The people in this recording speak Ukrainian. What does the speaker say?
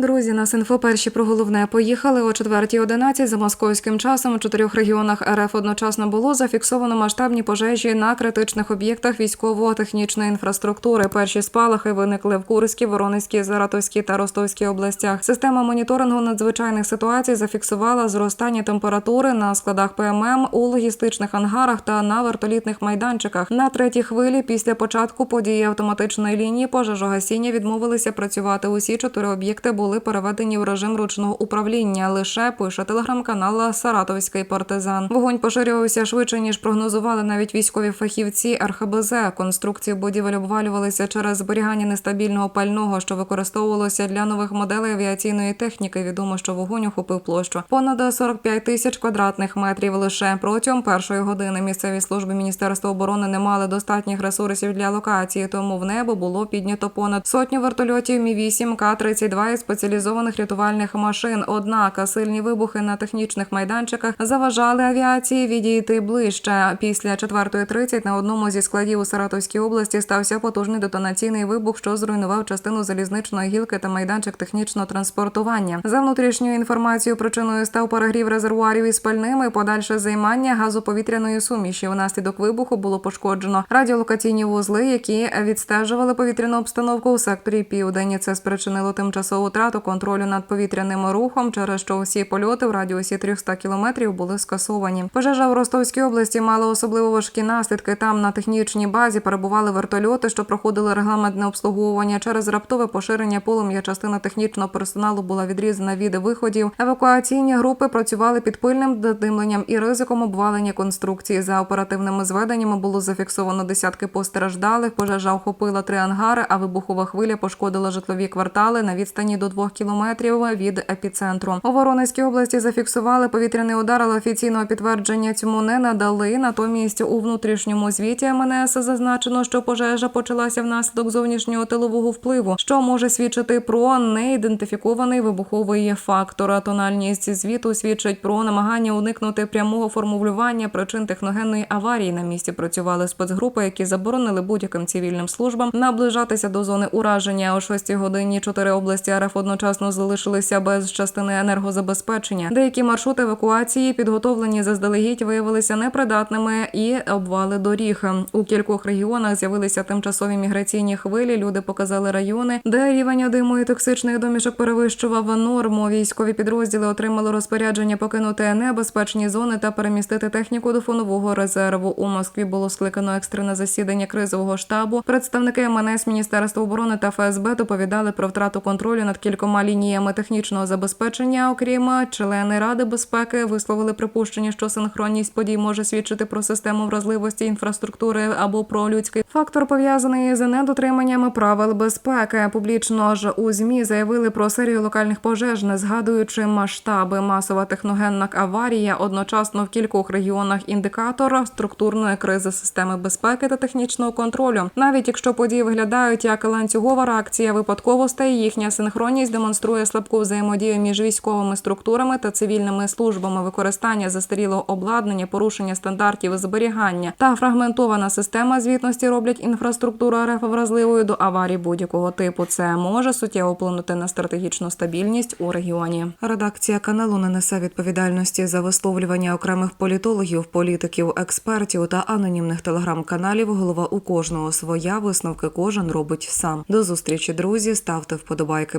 Друзі, нас інфо перші про головне поїхали о 4.11 за московським часом. У чотирьох регіонах РФ одночасно було зафіксовано масштабні пожежі на критичних об'єктах військово-технічної інфраструктури. Перші спалахи виникли в Курській, Воронезькій, Заратовській та Ростовській областях. Система моніторингу надзвичайних ситуацій зафіксувала зростання температури на складах ПММ у логістичних ангарах та на вертолітних майданчиках. На третій хвилі після початку події автоматичної лінії пожежогасіння відмовилися працювати. Усі чотири об'єкти були переведені в режим ручного управління. Лише пише телеграм-канал Саратовський партизан. Вогонь поширювався швидше ніж прогнозували навіть військові фахівці РХБЗ. Конструкції будівель обвалювалися через зберігання нестабільного пального, що використовувалося для нових моделей авіаційної техніки. Відомо, що вогонь охопив площу понад 45 тисяч квадратних метрів. Лише протягом першої години місцеві служби Міністерства оборони не мали достатніх ресурсів для локації, тому в небо було піднято понад сотню вертольотів Мі 8 К-32 і спеціалізованих рятувальних машин. Однак сильні вибухи на технічних майданчиках заважали авіації відійти ближче. Після 4.30 на одному зі складів у Саратовській області стався потужний детонаційний вибух, що зруйнував частину залізничної гілки та майданчик технічного транспортування. За внутрішньою інформацією, причиною став перегрів резервуарів із пальними. Подальше займання газоповітряної суміші. Внаслідок вибуху було пошкоджено радіолокаційні вузли, які відстежували повітряну обстановку у секторі Південь. Це спричинило тимчасову втрату контролю над повітряним рухом, через що всі польоти в радіусі 300 кілометрів були скасовані. Пожежа в Ростовській області мала особливо важкі наслідки. Там на технічній базі перебували вертольоти, що проходили регламентне обслуговування. Через раптове поширення полум'я частина технічного персоналу була відрізана від виходів. Евакуаційні групи працювали під пильним додимленням і ризиком обвалення конструкції. За оперативними зведеннями було зафіксовано десятки постраждалих. Пожежа охопила три ангари, а вибухова хвиля пошкодила житлові квартали на відстані до двох кілометрів від епіцентру. У Воронезькій області зафіксували повітряний удар, але офіційного підтвердження цьому не надали. Натомість у внутрішньому звіті МНС зазначено, що пожежа почалася внаслідок зовнішнього тилового впливу, що може свідчити про неідентифікований вибуховий фактор. Тональність звіту свідчить про намагання уникнути прямого формулювання причин техногенної аварії. На місці працювали спецгрупи, які заборонили будь-яким цивільним службам наближатися до зони ураження. О 6 годині чотири області РФ одночасно залишилися без частини енергозабезпечення. Деякі маршрути евакуації, підготовлені заздалегідь, виявилися непридатними і обвали доріг. У кількох регіонах з'явилися тимчасові міграційні хвилі. Люди показали райони, де рівень диму і токсичних домішок перевищував норму. Військові підрозділи отримали розпорядження покинути небезпечні зони та перемістити техніку до фонового резерву. У Москві було скликано екстрене засідання кризового штабу. Представники МНС Міністерства оборони та ФСБ доповідали про втрату контролю над кількома лініями технічного забезпечення. Окрім члени ради безпеки, висловили припущення, що синхронність подій може свідчити про систему вразливості інфраструктури або про людський фактор пов'язаний з недотриманням правил безпеки. Публічно ж у змі заявили про серію локальних пожеж, не згадуючи масштаби. Масова техногенна аварія одночасно в кількох регіонах індикатор структурної кризи системи безпеки та технічного контролю. Навіть якщо події виглядають як ланцюгова реакція випадковостей, їхня синхронність демонструє слабку взаємодію між військовими структурами та цивільними службами, використання застарілого обладнання, порушення стандартів зберігання та фрагментована система звітності роблять інфраструктуру РФ вразливою до аварій будь-якого типу. Це може суттєво вплинути на стратегічну стабільність у регіоні. Редакція каналу не несе відповідальності за висловлювання окремих політологів, політиків, експертів та анонімних телеграм-каналів. Голова у кожного своя висновки кожен робить сам. До зустрічі, друзі. Ставте вподобайки,